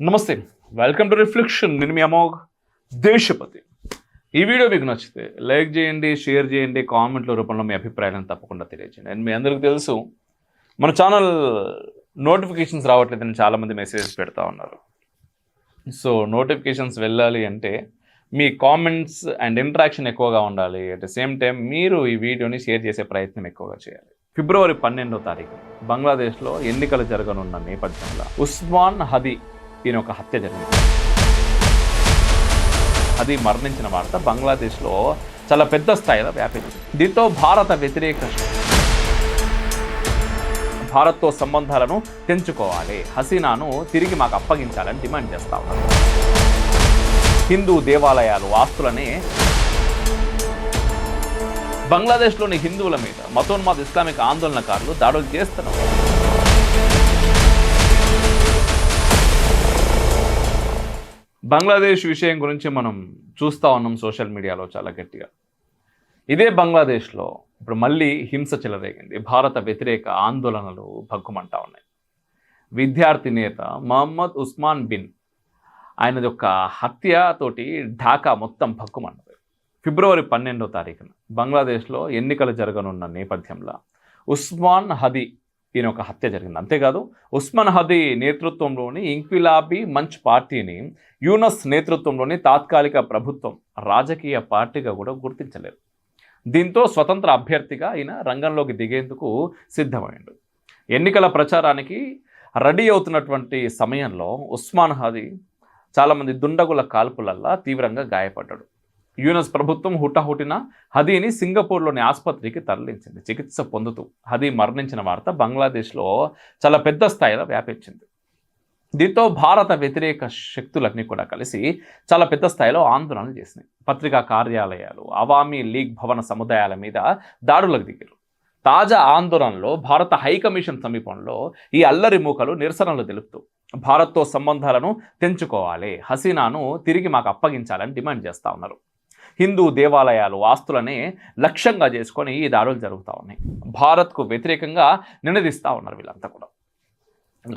నమస్తే welcome to reflection నేను మీ అమోఘ్ దేశపతి. ఈ వీడియో మీకు నచ్చితే లైక్ చేయండి షేర్ చేయండి కామెంట్ల రూపంలో మీ అభిప్రాయాలను తప్పకుండా తెలియజేయండి. అండ్ మీ అందరికీ తెలుసు మన ఛానల్ నోటిఫికేషన్స్ రావట్లేదని చాలామంది మెసేజెస్ పెడతా ఉన్నారు. సో నోటిఫికేషన్స్ వెళ్ళాలి అంటే మీ కామెంట్స్ అండ్ ఇంటరాక్షన్ ఎక్కువగా ఉండాలి. అట్ ద సేమ్ టైం మీరు ఈ వీడియోని షేర్ చేసే ప్రయత్నం ఎక్కువగా చేయాలి. ఫిబ్రవరి పన్నెండో తారీఖు బంగ్లాదేశ్లో ఎన్నికలు జరగనున్న నేపథ్యంలో ఉస్మాన్ హదీ ఈయన ఒక హత్య జరిగింది. అది మరణించిన వార్త బంగ్లాదేశ్లో చాలా పెద్ద స్థాయిలో వ్యాపించింది. దీంతో భారత వ్యతిరేక భారత్తో సంబంధాలను తెంచుకోవాలి. హసీనాను తిరిగి మాకు అప్పగించాలని డిమాండ్ చేస్తా ఉన్నారు. హిందూ దేవాలయాలు ఆస్తులని బంగ్లాదేశ్లోని హిందువుల మీద మతోన్మాద ఇస్లామిక్ ఆందోళనకారులు దాడులు చేస్తున్నారు. బంగ్లాదేశ్ విషయం గురించి మనం చూస్తూ ఉన్నాం సోషల్ మీడియాలో చాలా గట్టిగా. ఇదే బంగ్లాదేశ్లో ఇప్పుడు మళ్ళీ హింస చెలరేగింది. భారత వ్యతిరేక ఆందోళనలు భగ్గుమంటా ఉన్నాయి. విద్యార్థి నేత మహమ్మద్ ఉస్మాన్ బిన్ ఆయనది యొక్క హత్యతోటి ఢాకా మొత్తం భగ్గుమన్నది ఫిబ్రవరి పన్నెండో తారీఖున బంగ్లాదేశ్లో ఎన్నికలు జరగనున్న నేపథ్యంలో ఉస్మాన్ హదీ ఈయన ఒక హత్య జరిగింది. అంతేకాదు ఉస్మాన్ హదీ నేతృత్వంలోని ఇంక్విలాబీ మంచ్ పార్టీని యూనస్ నేతృత్వంలోని తాత్కాలిక ప్రభుత్వం రాజకీయ పార్టీగా కూడా గుర్తించలేదు. దీంతో స్వతంత్ర అభ్యర్థిగా ఈయన రంగంలోకి దిగేందుకు సిద్ధమైండు. ఎన్నికల ప్రచారానికి రెడీ అవుతున్నటువంటి సమయంలో ఉస్మాన్ హదీ చాలామంది దుండగుల కాల్పులల్లా తీవ్రంగా గాయపడ్డాడు. యూనస్ ప్రభుత్వం హుటాహుటిన హదీని సింగపూర్లోని ఆసుపత్రికి తరలించింది. చికిత్స పొందుతూ హదీ మరణించిన వార్త బంగ్లాదేశ్లో చాలా పెద్ద స్థాయిలో వ్యాపించింది. దీంతో భారత వ్యతిరేక శక్తులన్నీ కూడా కలిసి చాలా పెద్ద స్థాయిలో ఆందోళనలు చేసినాయి. పత్రికా కార్యాలయాలు అవామీ లీగ్ భవన సముదాయాల మీద దాడులకు దిగారు. తాజా ఆందోళనలో భారత హైకమిషన్ సమీపంలో ఈ అల్లరి మూకలు నిరసనలు తెలుపుతూ భారత్తో సంబంధాలను తెంచుకోవాలి. హసీనాను తిరిగి మాకు అప్పగించాలని డిమాండ్ చేస్తూ ఉన్నారు. హిందూ దేవాలయాలు ఆస్తులని లక్ష్యంగా చేసుకొని ఈ దాడులు జరుగుతూ ఉన్నాయి. భారత్కు వ్యతిరేకంగా నినదిస్తూ ఉన్నారు వీళ్ళంతా కూడా.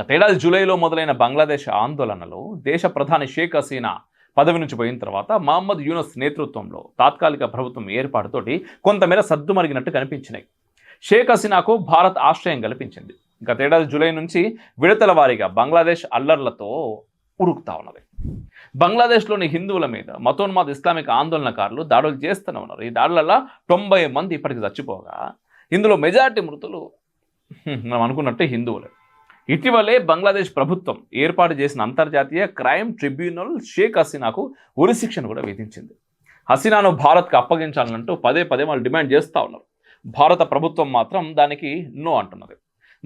గతేడాది జూలైలో మొదలైన బంగ్లాదేశ్ ఆందోళనలో దేశ ప్రధాని షేక్ హసీనా పదవి నుంచి పోయిన తర్వాత మహమ్మద్ యూనస్ నేతృత్వంలో తాత్కాలిక ప్రభుత్వం ఏర్పాటుతోటి కొంతమేర సద్దుమరిగినట్టు కనిపించినాయి. షేక్ హసీనాకు భారత్ ఆశ్రయం కల్పించింది. గతేడాది జూలై నుంచి విడతల వారీగా బంగ్లాదేశ్ అల్లర్లతో ఉరుకుతా ఉన్నది. బంగ్లాదేశ్లోని హిందువుల మీద మతోన్మాద ఇస్లామిక్ ఆందోళనకారులు దాడులు చేస్తూనే ఉన్నారు. ఈ దాడులలో తొంభై మంది ఇప్పటికి చచ్చిపోగా ఇందులో మెజార్టీ మృతులు మనం అనుకున్నట్టు హిందువులే. ఇటీవలే బంగ్లాదేశ్ ప్రభుత్వం ఏర్పాటు చేసిన అంతర్జాతీయ క్రైమ్ ట్రిబ్యునల్ షేక్ హసీనాకు ఉరిశిక్షను కూడా విధించింది. హసీనాను భారత్కు అప్పగించాలంటూ పదే పదే వాళ్ళు డిమాండ్ చేస్తూ ఉన్నారు. భారత ప్రభుత్వం మాత్రం దానికి నో అంటున్నది.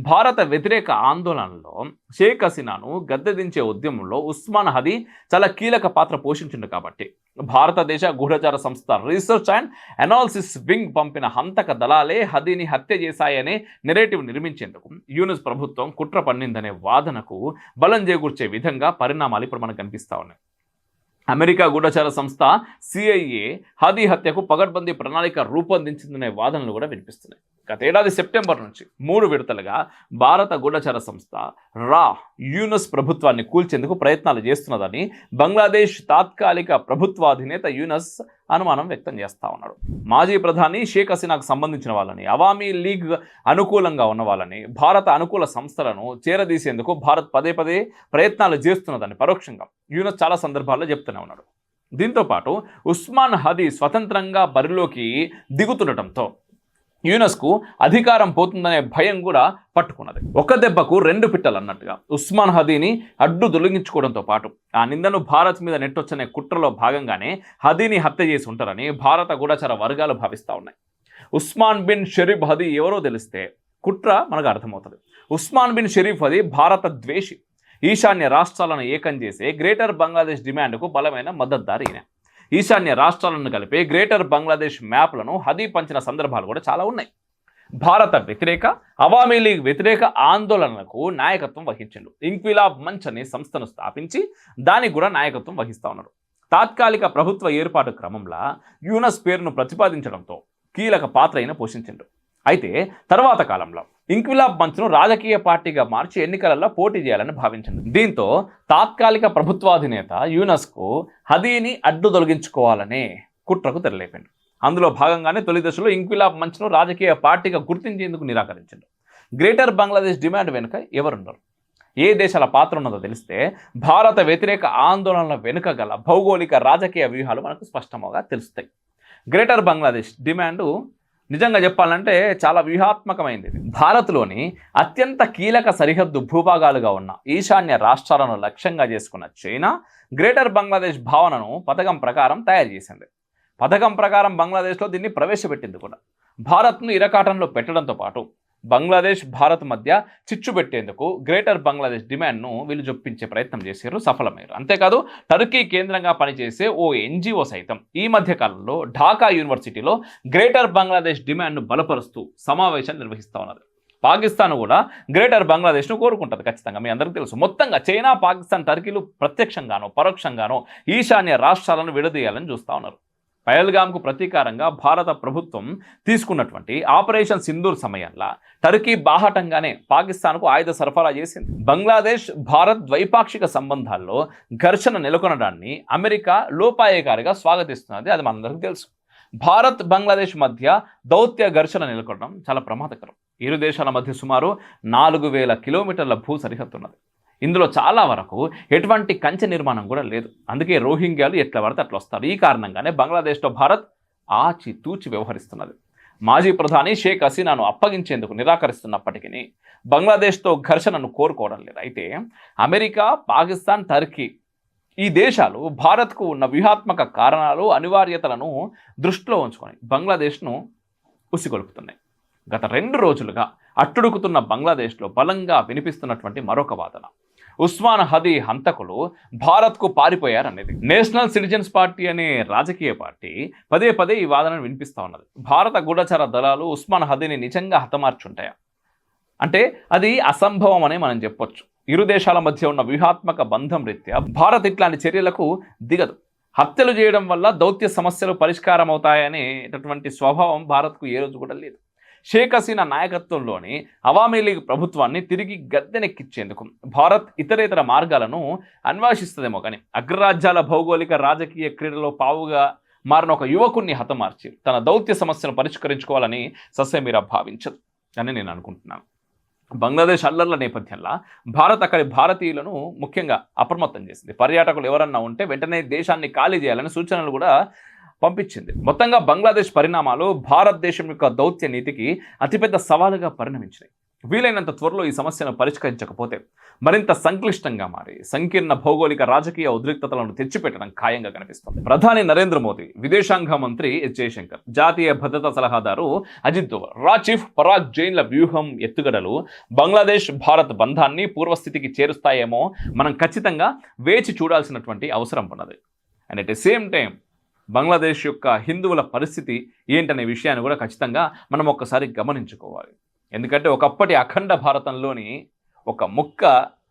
భారత వ్యతిరేక ఆందోళనలో షేక్ హసీనాను గద్దెదించే ఉద్యమంలో ఉస్మాన్ హదీ చాలా కీలక పాత్ర పోషించిండు కాబట్టి. భారతదేశ గూఢచార సంస్థ రీసెర్చ్ అండ్ అనాలిసిస్ వింగ్ పంపిన హంతక దళాలే హదీని హత్య చేశాయనే నెరేటివ్ నిర్మించేందుకు యూనిస్ ప్రభుత్వం కుట్ర పన్నిందనే వాదనకు బలం చేకూర్చే విధంగా పరిణామాలు ఇప్పుడు మనకు కనిపిస్తూ ఉన్నాయి. అమెరికా గూఢచార సంస్థ సిఐఏ హదీ హత్యకు పగడ్బందీ ప్రణాళిక రూపొందించిందనే వాదనలు కూడా వినిపిస్తున్నాయి. గత ఏడాది సెప్టెంబర్ నుంచి మూడు విడతలుగా భారత గూఢచార సంస్థ రా యూనస్ ప్రభుత్వాన్ని కూల్చేందుకు ప్రయత్నాలు చేస్తున్నదని బంగ్లాదేశ్ తాత్కాలిక ప్రభుత్వాధినేత యూనస్ అనుమానం వ్యక్తం చేస్తా ఉన్నాడు. మాజీ ప్రధాని షేక్ హసీనాకు సంబంధించిన వాళ్ళని అవామీ లీగ్ అనుకూలంగా ఉన్న వాళ్ళని భారత అనుకూల సంస్థలను చేరదీసేందుకు భారత్ పదే పదే ప్రయత్నాలు చేస్తున్నదని పరోక్షంగా యూనస్ చాలా సందర్భాల్లో చెప్తూనే ఉన్నాడు. దీంతో పాటు ఉస్మాన్ హదీ స్వతంత్రంగా బరిలోకి దిగుతుండటంతో యూనస్కు అధికారం పోతుందనే భయం కూడా పట్టుకున్నది. ఒక దెబ్బకు రెండు పిట్టలు అన్నట్టుగా ఉస్మాన్ హదీని అడ్డు దొలగించుకోవడంతో పాటు ఆ నిందను భారత్ మీద నెట్టొచ్చనే కుట్రలో భాగంగానే హదీని హత్య చేసి ఉంటారని భారత గూఢచార వర్గాలు భావిస్తూ ఉన్నాయి. ఉస్మాన్ బిన్ షరీఫ్ హదీ ఎవరో తెలిస్తే కుట్ర మనకు అర్థమవుతుంది. ఉస్మాన్ బిన్ షరీఫ్ హదీ భారత ద్వేషి. ఈశాన్య రాష్ట్రాలను ఏకం చేసే గ్రేటర్ బంగ్లాదేశ్ డిమాండ్కు బలమైన మద్దతుదారు ఈయన. ఈశాన్య రాష్ట్రాలను కలిపే గ్రేటర్ బంగ్లాదేశ్ మ్యాప్లను హదీ పంచిన సందర్భాలు కూడా చాలా ఉన్నాయి. భారత వ్యతిరేక అవామీ లీగ్ వ్యతిరేక ఆందోళనలకు నాయకత్వం వహించిండు. ఇంక్విలాబ్ మంచ్ అనే సంస్థను స్థాపించి దానికి కూడా నాయకత్వం వహిస్తా ఉన్నారు. తాత్కాలిక ప్రభుత్వ ఏర్పాటు క్రమంలో యూనస్ పేరును ప్రతిపాదించడంతో కీలక పాత్ర అయిన పోషించిండు. అయితే తర్వాత కాలంలో ఇంక్విలాబ్ మంచ్ను రాజకీయ పార్టీగా మార్చి ఎన్నికలలో పోటీ చేయాలని భావించింది. దీంతో తాత్కాలిక ప్రభుత్వాధినేత యూనస్కు హదీని అడ్డు తొలగించుకోవాలనే కుట్రకు తెరలేపాడు అందులో భాగంగానే తొలి దశలో ఇంక్విలాబ్ మంచ్ను రాజకీయ పార్టీగా గుర్తించేందుకు నిరాకరించాడు గ్రేటర్ బంగ్లాదేశ్ డిమాండ్ వెనుక ఎవరున్నారు ఏ దేశాల పాత్ర ఉన్నదో తెలిస్తే భారత వ్యతిరేక ఆందోళనల వెనుక గల భౌగోళిక రాజకీయ వ్యూహాలు మనకు స్పష్టంగా తెలుస్తాయి. గ్రేటర్ బంగ్లాదేశ్ డిమాండు నిజంగా చెప్పాలంటే చాలా వ్యూహాత్మకమైంది. భారత్లోని అత్యంత కీలక సరిహద్దు భూభాగాలుగా ఉన్న ఈశాన్య రాష్ట్రాలను లక్ష్యంగా చేసుకున్న చైనా గ్రేటర్ బంగ్లాదేశ్ భావనను పథకం ప్రకారం తయారు చేసింది. పథకం ప్రకారం బంగ్లాదేశ్లో దీన్ని ప్రవేశపెట్టింది కూడా. భారత్ను ఇరకాటంలో పెట్టడంతో పాటు బంగ్లాదేశ్ భారత్ మధ్య చిచ్చు పెట్టేందుకు గ్రేటర్ బంగ్లాదేశ్ డిమాండ్ను వీళ్ళు జొప్పించే ప్రయత్నం చేశారు సఫలమయ్యారు అంతేకాదు టర్కీ కేంద్రంగా పనిచేసే ఓ ఎన్జిఓ సైతం ఈ మధ్య కాలంలో ఢాకా యూనివర్సిటీలో గ్రేటర్ బంగ్లాదేశ్ డిమాండ్ను బలపరుస్తూ సమావేశం నిర్వహిస్తూ ఉన్నది. పాకిస్తాన్ కూడా గ్రేటర్ బంగ్లాదేశ్ను కోరుకుంటుంది ఖచ్చితంగా మీ అందరికీ తెలుసు. మొత్తంగా చైనా పాకిస్తాన్ టర్కీలు ప్రత్యక్షంగానో పరోక్షంగానో ఈశాన్య రాష్ట్రాలను విడదీయాలని చూస్తా ఉన్నారు. పయల్గామ్కు ప్రతీకారంగా భారత ప్రభుత్వం తీసుకున్నటువంటి ఆపరేషన్ సింధూర్ సమయంలో టర్కీ బాహటంగానే పాకిస్తాన్కు ఆయుధ సరఫరా చేసింది. బంగ్లాదేశ్ భారత్ ద్వైపాక్షిక సంబంధాల్లో ఘర్షణ నెలకొనడాన్ని అమెరికా లోపాయకారిగా స్వాగతిస్తున్నది అది మనందరికీ తెలుసు. భారత్ బంగ్లాదేశ్ మధ్య దౌత్య ఘర్షణ నెలకొనడం చాలా ప్రమాదకరం. ఇరు దేశాల మధ్య సుమారు నాలుగు వేల కిలోమీటర్ల భూ సరిహద్దు ఉన్నది ఇందులో చాలా వరకు ఎటువంటి కంచె నిర్మాణం కూడా లేదు. అందుకే రోహింగ్యాలు ఎట్లా పడితే అట్లా వస్తారు ఈ కారణంగానే బంగ్లాదేశ్లో భారత్ ఆచి తూచి వ్యవహరిస్తున్నది. మాజీ ప్రధాని షేక్ హసీనాను అప్పగించేందుకు నిరాకరిస్తున్నప్పటికీ బంగ్లాదేశ్తో ఘర్షణను కోరుకోవడం లేదు. అయితే అమెరికా పాకిస్తాన్ టర్కీ ఈ దేశాలు భారత్కు ఉన్న వ్యూహాత్మక కారణాలు అనివార్యతలను దృష్టిలో ఉంచుకొని బంగ్లాదేశ్ను ఉసిగొలుపుతున్నాయి. గత రెండు రోజులుగా అట్టుడుకుతున్న బంగ్లాదేశ్లో బలంగా వినిపిస్తున్నటువంటి మరొక వాదన. ఉస్మాన్ హదీ హంతకులు భారత్కు పారిపోయారనేది. నేషనల్ సిటిజన్స్ పార్టీ అనే రాజకీయ పార్టీ పదే పదే ఈ వాదనను వినిపిస్తా ఉన్నది. భారత గూఢచార దళాలు ఉస్మాన్ హదీని నిజంగా హతమార్చుంటాయా? అంటే అది అసంభవం అనే మనం చెప్పొచ్చు. ఇరు దేశాల మధ్య ఉన్న వ్యూహాత్మక బంధం రీత్యా భారత్ ఇట్లాంటి చర్యలకు దిగదు. హత్యలు చేయడం వల్ల దౌత్య సమస్యలు పరిష్కారం అవుతాయనేటటువంటి స్వభావం భారత్కు ఏ రోజు కూడా లేదు. షేక్ హసీనా నాయకత్వంలోని అవామీ లీగ్ ప్రభుత్వాన్ని తిరిగి గద్దెనెక్కించేందుకు భారత్ ఇతరేతర మార్గాలను అన్వేషిస్తుందేమో కానీ అగ్రరాజ్యాల భౌగోళిక రాజకీయ క్రీడలో పావుగా మారిన ఒక యువకుణ్ణి హతమార్చి తన దౌత్య సమస్యను పరిష్కరించుకోవాలని ససేమీరా భావించదు అని నేను అనుకుంటున్నాను. బంగ్లాదేశ్ అల్లర్ల నేపథ్యంలో భారత్ అక్కడి భారతీయులను ముఖ్యంగా అప్రమత్తం చేసింది. పర్యాటకులు ఎవరన్నా ఉంటే వెంటనే దేశాన్ని ఖాళీ చేయాలని సూచనలు కూడా పంపించింది. మొత్తంగా బంగ్లాదేశ్ పరిణామాలు భారతదేశం యొక్క దౌత్య నీతికి అతిపెద్ద సవాలుగా పరిణమించినాయి. వీలైనంత త్వరలో ఈ సమస్యను పరిష్కరించకపోతే మరింత సంక్లిష్టంగా మారి సంకీర్ణ భౌగోళిక రాజకీయ ఉద్రిక్తతలను తెచ్చిపెట్టడం ఖాయంగా కనిపిస్తుంది. ప్రధాని నరేంద్ర మోదీ విదేశాంగ మంత్రి ఎస్ జయశంకర్ జాతీయ భద్రతా సలహాదారు అజిత్ దోవల్ రా చీఫ్ పరాగ్ జైన్ల వ్యూహం ఎత్తుగడలు బంగ్లాదేశ్ భారత్ బంధాన్ని పూర్వస్థితికి చేరుస్తాయేమో మనం ఖచ్చితంగా వేచి చూడాల్సినటువంటి అవసరం ఉన్నది. And at the same time Bangladesh యొక్క హిందువుల పరిస్థితి ఏంటనే విషయాన్ని కూడా ఖచ్చితంగా మనం ఒక్కసారి గమనించుకోవాలి. ఎందుకంటే ఒకప్పటి అఖండ భారతంలోని ఒక ముక్క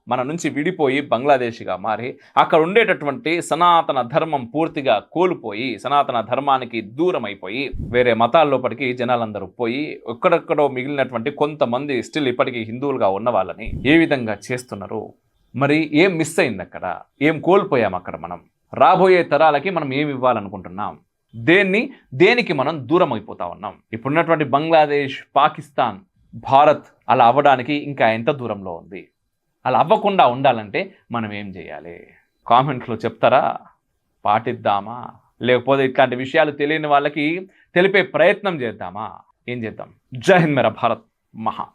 మన నుంచి విడిపోయి బంగ్లాదేశ్గా మారి అక్కడ ఉండేటటువంటి సనాతన ధర్మం పూర్తిగా కోల్పోయి సనాతన ధర్మానికి దూరం అయిపోయి వేరే మతాల్లోపటికి జనాలందరూ పోయి ఎక్కడెక్కడో మిగిలినటువంటి కొంతమంది స్టిల్ ఇప్పటికీ హిందువులుగా ఉన్న వాళ్ళని ఏ విధంగా చేస్తున్నారు? మరి ఏం మిస్ అయింది అక్కడ ఏం కోల్పోయాం అక్కడ మనం? రాబోయే తరాలకి మనం ఏమి ఇవ్వాలనుకుంటున్నాం? దేన్ని? దేనికి మనం దూరం అయిపోతా ఉన్నాం? ఇప్పుడున్నటువంటి బంగ్లాదేశ్ పాకిస్తాన్ భారత్ అలా అవ్వడానికి ఇంకా ఎంత దూరంలో ఉంది? అలా అవ్వకుండా ఉండాలంటే మనం ఏం చేయాలి? కామెంట్స్లో చెప్తారా? పాటిద్దామా? లేకపోతే ఇట్లాంటి విషయాలు తెలియని వాళ్ళకి తెలిపే ప్రయత్నం చేద్దామా? ఏం చేద్దాం? జై హింద్ మేరా భారత్ మహా.